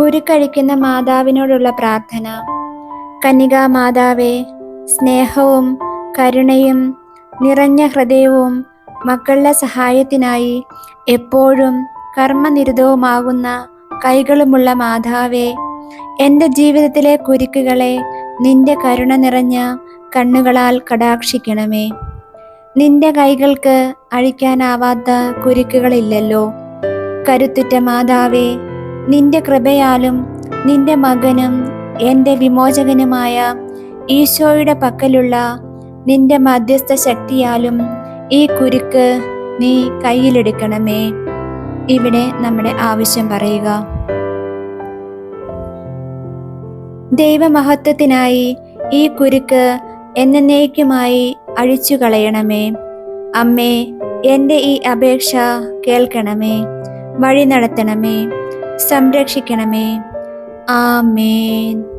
കുരുക്കഴിക്കുന്ന മാതാവിനോടുള്ള പ്രാർത്ഥന. കന്യകാ മാതാവേ സ്നേഹവും കരുണയും നിറഞ്ഞ ഹൃദയവും മക്കളുടെ സഹായത്തിനായി എപ്പോഴും കർമ്മനിരതവുമാകുന്ന കൈകളുമുള്ള മാതാവേ എന്റെ ജീവിതത്തിലെ കുരുക്കുകളെ നിന്റെ കരുണ നിറഞ്ഞ കണ്ണുകളാൽ കടാക്ഷിക്കണമേ. നിന്റെ കൈകൾക്ക് അഴിക്കാനാവാത്ത കുരുക്കുകളില്ലല്ലോ. കരുത്തുറ്റ മാതാവേ നിന്റെ കൃപയാലും നിന്റെ മകനും എന്റെ വിമോചകനുമായ ഈശോയുടെ പക്കലുള്ള നിന്റെ മധ്യസ്ഥ ശക്തിയാലും ഈ കുരുക്ക് നീ കയ്യിലെടുക്കണമേ. ഇവിടെ നമ്മുടെ ആവശ്യം പറയുക. ദൈവമഹത്വത്തിനായി ഈ കുരുക്ക് എന്നേക്കുമായി അഴിച്ചു കളയണമേ അമ്മേ എന്റെ ഈ അപേക്ഷ കേൾക്കണമേ. വഴി നടത്തണമേ. സംരക്ഷിക്കണമേ. ആമേൻ.